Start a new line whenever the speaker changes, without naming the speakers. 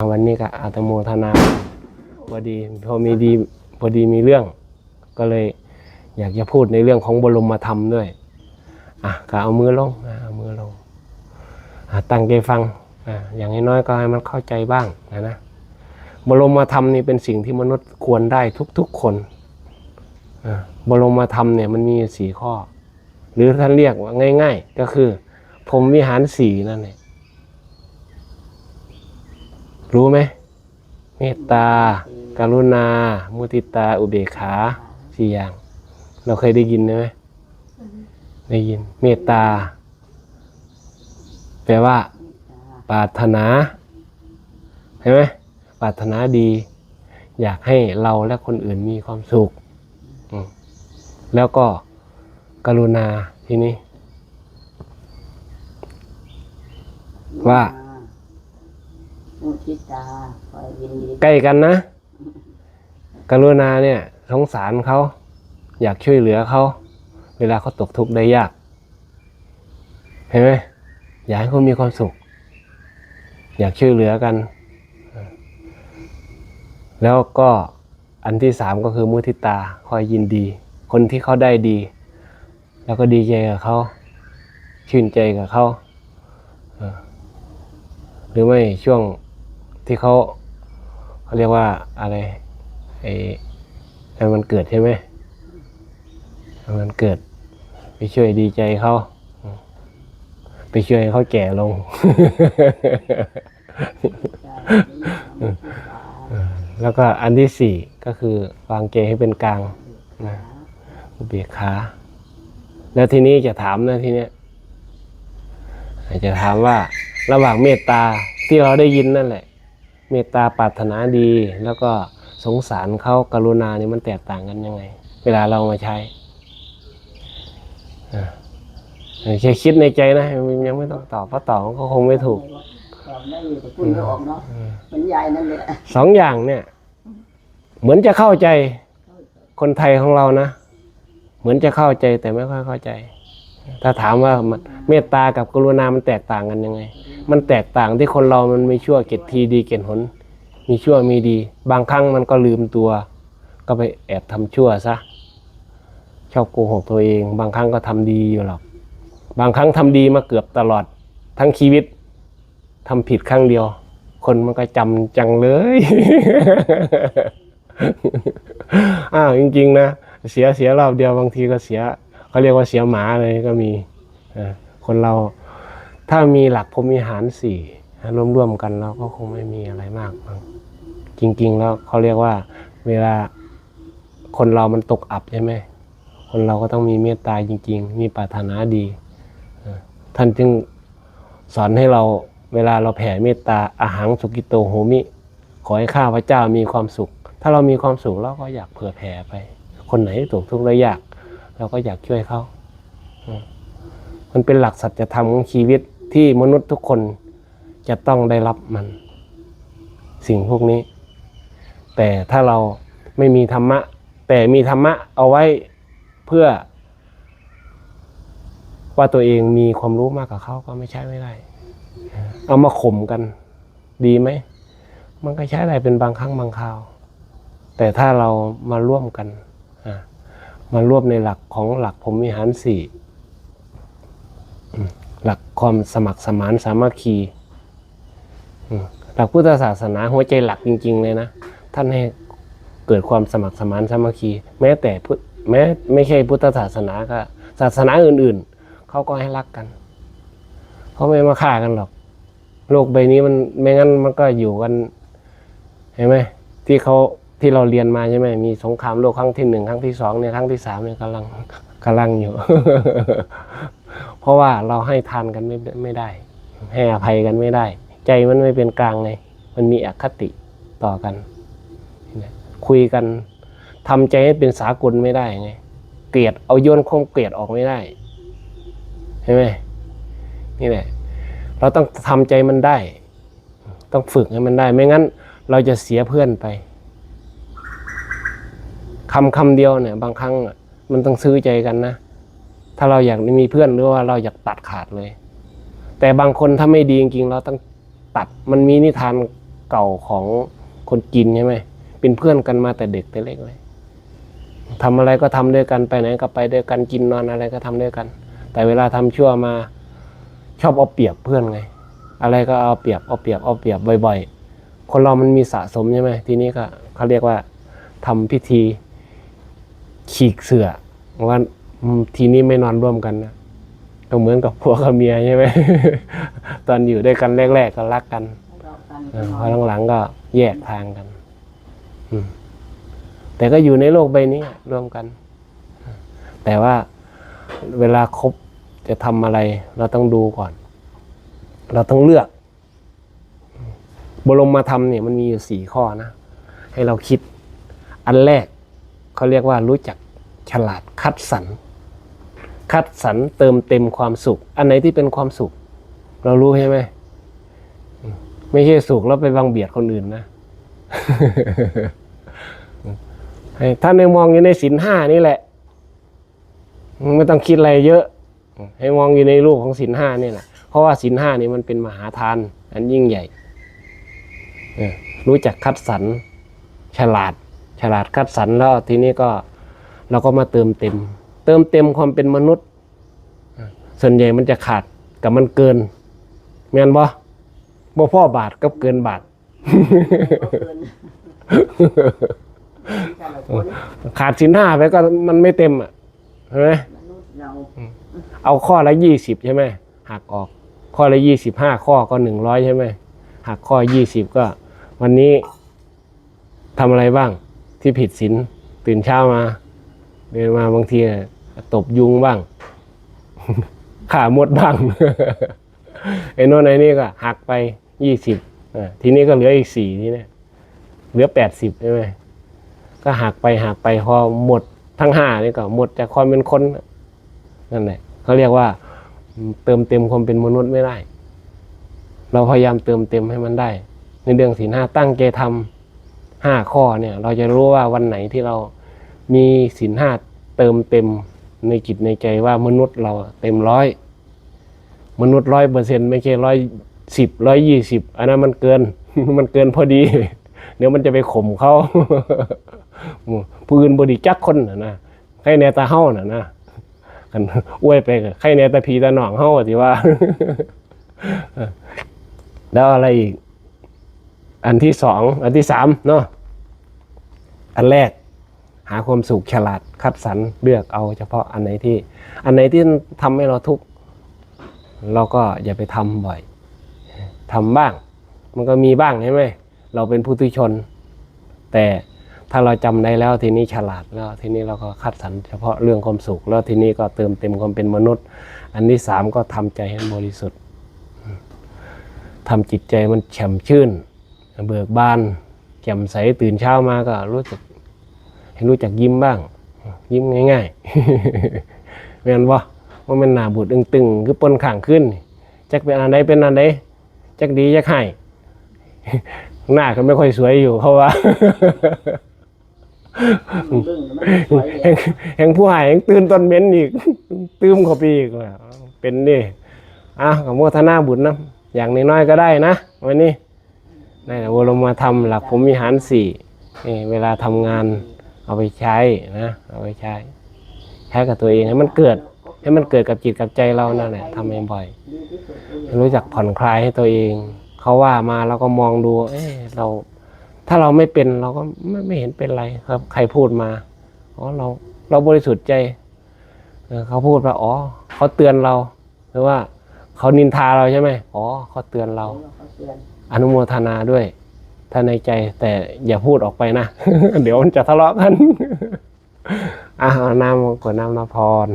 วันนี้ก็อาตโมทนาพอดีพอมีดีพอดีมีเรื่อง ก็เลยอยากจะพูดในเรื่องของบรมธรรมด้วยอะก็เอามือลงเอามือลงอตั้งใจฟังอะอย่างน้อยก็ให้มันเข้าใจบ้างนะนะบรมธรรมนี่เป็นสิ่งที่มนุษย์ควรได้ทุกๆคนบรมธรรมเนี่ยมันมีสี่ข้อ หรือท่านเรียกว่าง่าย ๆ ก็คือพรมวิหารสี่นั่นเอง รู้ไหมเมตตา กรุณา มุติตา อุเบกขาสี่อย่าง เราเคยได้ยินไหมได้ยิน เมตตา แปลว่า ปรารถนาเห็นไหมปรารถนาดี อยากให้เราและคนอื่นมีความสุข แล้วก็กรุณาทีนี้ ว่า
มุทิตาคอยยินดี
ใกล้กันนะ กรุณาเนี่ยสงสารเขา อยากช่วยเหลือเขา เวลาเขาตกทุกข์ได้ยาก เห็นไหมอยากให้เขามีความสุข อยากช่วยเหลือกัน แล้วก็อันที่สามก็คือมุทิตาคอยยินดี คนที่เขาได้ดี แล้วก็ดีใจกับเขาชื่นใจกับเขาหรือไม่ช่วง ที่เขาเขาเรียกว่าอะไรไอ้ไอ้มันเกิดใช่ไหมไอมันเกิด ไปช่วยดีใจเขาไปช่วยเขาแก่ลงแล้วก็อันที่สี่ก็คือวางใจให้เป็นกลางนะอุเบกขาแล้วทีนี้จะถามนะทีเนี้ยจะถามว่าระหว่างเมตตาที่เราได้ยินนั่นแหละ เมตตาปรารถนาดี แล้วก็สงสารเขากรุณาเนี่ยมันแตกต่างกันยังไง เวลาเรามาใช้อ่าแค่คิดในใจนะยังไม่ต้องตอบเพราะตอบก็คงไม่ถูก
ตอบได้อยู่แต่พูดไม่ออกเนาะเหมือนยายนั่นแหละ
สองอย่างเนี่ย เหมือนจะเข้าใจคนไทยของเรานะ เหมือนจะเข้าใจแต่ไม่ค่อยเข้าใจ ถ้าถามว่าเมตตากับกรุณามันแตกต่างกันยังไง มันแตกต่างที่คนเรามันไม่ชั่วเกตทีดีเกตหน มีชั่วมีดี บางครั้งมันก็ลืมตัว ก็ไปแอบทำชั่วซะ ชอบโกหกตัวเอง บางครั้งก็ทำดีอยู่หรอก บางครั้งทำดีมาเกือบตลอด ทั้งชีวิตทำผิดครั้งเดียว คนมันก็จำจังเลยอ้าวจริง ๆ นะ เสียเสียรอบเดียวบางทีก็เสีย เขาเรียกว่าเสียหมาเลยก็มีคนเราถ้ามีหลักพรมวิหารสี่ร่วมๆกันแล้วก็คงไม่มีอะไรมากมั้งจริง ๆ แล้วเขาเรียกว่า เวลาคนเรามันตกอับใช่ไหมคนเราก็ต้องมีเมตตาจริง ๆ มีปรารถนาดี ท่านจึงสอนให้เราเวลาเราแผ่เมตตาอาหังสุกิโตโหมิ ขอให้ข้าพเจ้ามีความสุข ถ้าเรามีความสุขเราก็อยากเผื่อแผ่ไป คนไหนที่ตกทุกข์ได้ยาก เราก็อยากช่วยเขา มันเป็นหลักสัจธรรมของชีวิตที่มนุษย์ทุกคนจะต้องได้รับมัน สิ่งพวกนี้ แต่ถ้าเราไม่มีธรรมะ แต่มีธรรมะเอาไว้เพื่อ ว่าตัวเองมีความรู้มากกว่าเขาก็ไม่ใช่ไม่ได้ เอามาข่มกันดีไหม มันก็ใช้ได้เป็นบางครั้งบางคราว แต่ถ้าเรามาร่วมกัน มารวมในหลักของหลักพรหมวิหารสี่หลักความสมัครสมานสามัคคีหลักพุทธศาสนาหัวใจหลักจริง ๆ เลยนะ ท่านให้เกิดความสมัครสมานสามัคคี แม้แต่พุทธแม้ไม่ใช่พุทธศาสนาก็ศาสนาอื่น ๆเขาก็ให้รักกันเขาไม่มาฆ่ากันหรอก โลกใบนี้มันไม่งั้นมันก็อยู่กันเห็นไหมที่เขา ที่เราเรียนมาใช่ไหมมีสงครามโลกครั้งที่หนึ่งครั้งที่สองเนี่ยครั้งที่สามเนี่ยกำลังกำลังอยู่ เพราะว่าเราให้ทานกันไม่ไม่ได้ ให้อภัยกันไม่ได้ ใจมันไม่เป็นกลางไงมันมีอคติต่อกัน คุยกันทำใจให้เป็นสากลไม่ได้ไงเกลียดเอาโยนความเกลียดออกไม่ได้เห็นไหมนี่แหละ เราต้องทำใจมันได้ ต้องฝึกให้มันได้ ไม่งั้น เราจะเสียเพื่อนไป คำคำเดียวเนี่ย บางครั้งมันต้องซื้อใจกันนะ ถ้าเราอยากมีเพื่อนหรือว่าเราอยากตัดขาดเลย แต่บางคนถ้าไม่ดีจริงๆเราต้องตัดมันมีนิทานเก่าของคนจีนใช่ไหมเป็นเพื่อนกันมาแต่เด็กแต่เล็กเลยทำอะไรก็ทำด้วยกันไปไหนก็ไปด้วยกันกินนอนอะไรก็ทำด้วยกัน แต่เวลาทำชั่วมาชอบเอาเปรียบเพื่อนไง อะไรก็เอาเปรียบเอาเปรียบเอาเปรียบบ่อย ๆ คนเรามันมีสะสมใช่ไหมทีนี้ก็เขาเรียกว่าทำพิธี ฉีกเสือว่าอืมทีนี้ไม่นอนร่วมกันนะก็เหมือนกับผัวกับเมียใช่ไหม ตอนอยู่ด้วยกันแรก ๆ ก็รักกัน
ทะเลาะกัน
เออพอหลังๆก็แยกทางกันอืมแต่ก็อยู่ในโลกใบนี้ร่วมกัน แต่ว่าเวลาคบจะทำอะไร เราต้องดูก่อน เราต้องเลือก บรมมาธรรมเนี่ยมันมีอยู่สี่ข้อนะ ให้เราคิด อันแรก เขาเรียกว่ารู้จักฉลาดคัดสรรคัดสรรเติมเต็มความสุข อันไหนที่เป็นความสุข เรารู้ใช่ไหมไม่ใช่สุขแล้วไปบังเบียดคนอื่นนะให้าในมองอยู่ในศีลห้านี่แหละ ไม่ต้องคิดอะไรเยอะ ให้มองอยู่ในรูปของศีลห้านี่แหละเพราะว่าศีลห้านี่มันเป็นมหาทาน อันยิ่งใหญ่รู้จักคัดสรรฉลาด ฉลาดคัดสรรแล้วทีนี้ก็เราก็มาเติมเต็ม เติมเต็มความเป็นมนุษย์อะส่วนใหญ่มันจะขาดกับมันเกินแม่นบ่บ่พ่อบาทกับเกินบาท
เอาเกินแต่ละคน
ขาดสินห้าไปก็มันไม่เต็มอะใช่ไหม
มนุษย์เรา
เอาข้อละยี่สิบใช่ไหมหักออก ข้อละยี่สิบห้าข้อก็หนึ่งร้อยใช่ไหมหักข้อยี่สิบก็ วันนี้ทำอะไรบ้าง ที่ผิดศีลตื่นเช้ามาเดินมาบางทีตบยุงบ้าง ข่ามดบ้างไอ้โน่นไอ้นี่ก็หักไปยี่สิบทีนี้ก็เหลืออีกสี่ทีเนี่ยเหลือแปดสิบใช่ไหมก็หักไปหักไปพอหมดทั้งห้านี่ก็หมดจากความเป็นคนนั่นแหละเขาเรียกว่า เติมเต็มความเป็นมนุษย์ไม่ได้ เราพยายามเติมเต็มให้มันได้ ในเรื่องศีลห้าตั้งใจทำ ห้าข้อเนี่ย เราจะรู้ว่าวันไหนที่เรามีศีลห้าเติมเต็มในจิตในใจว่ามนุษย์เราเต็มร้อยมนุษย์ร้อยเปอร์เซ็นไม่ใช่ร้อยสิบร้อยยี่สิบอันนั้นมันเกินมันเกินพอดี เดี๋ยวมันจะไปข่มเขาผู้อื่นบดีจักคนนะนะใครแนตาเฮ้าน่ะนะกันอวยไปใครในตะพีตะหนองเฮ้าที่ว่า แล้วอะไรอีก อันที่สองอันที่สามเนาะอันแรกหาความสุขฉลาดคัดสรรเลือกเอาเฉพาะอันไหนที่ อันไหนที่ทำให้เราทุกข์เราก็อย่าไปทำบ่อยทำบ้าง มันก็มีบ้างใช่ไหมเราเป็นผู้ทุชน แต่ถ้าเราจำได้แล้วทีนี้ฉลาดแล้วทีนี้เราก็คัดสรรเฉพาะเรื่องความสุขแล้วทีนี้ก็เติมเต็มความเป็นมนุษย์ อันที่สามก็ทำใจให้บริสุทธิ์ทำจิตใจมันแฉ่มชื่น เบิกบานแจ่มใสตื่นเช้ามาก็รู้จักให้รู้จักยิ้มบ้าง ยิ้มง่ายๆแม่นบ่ว่ามันหน้าบูดตึงๆคือปนข้างขึ้นจักเป็นอันใดเป็นอันใดจักดีจักให้หน้าก็ไม่ค่อยสวยอยู่เพราะว่าแห่งผู้หายแห่งตื่นตอนเม้นอีก ตื้มข้าไปอีกเป็นนี่อะกับโมทนาบุญนะ อย่างน้อยๆก็ได้นะ วันนี้ ได้แต่วรมาทำหลักผมมีหารสี่เวลาทำงานเอาไปใช้นะเอาไปใช้ ใช้กับตัวเองให้มันเกิด ให้มันเกิดกับจิตกับใจเรานั่นแหละทำบ่อยๆรู้จักผ่อนคลายให้ตัวเอง เขาว่ามาเราก็มองดูเอ้เรา ถ้าเราไม่เป็นเราก็ไม่ไม่เห็นเป็นไรครับ ใครพูดมาอ๋อเราเราบริสุทธิ์ใจเขาพูดว่าอ๋อเขาเตือนเราหรือว่าเขานินทาเราใช่ไหมอ๋อเขาเตือนเรา
อนุ
โมทนาด้วย ถ้าในใจแต่อย่าพูดออกไปนะ เดี๋ยวมันจะทะเลาะกันอะเอานามกดน้ำน้ำพร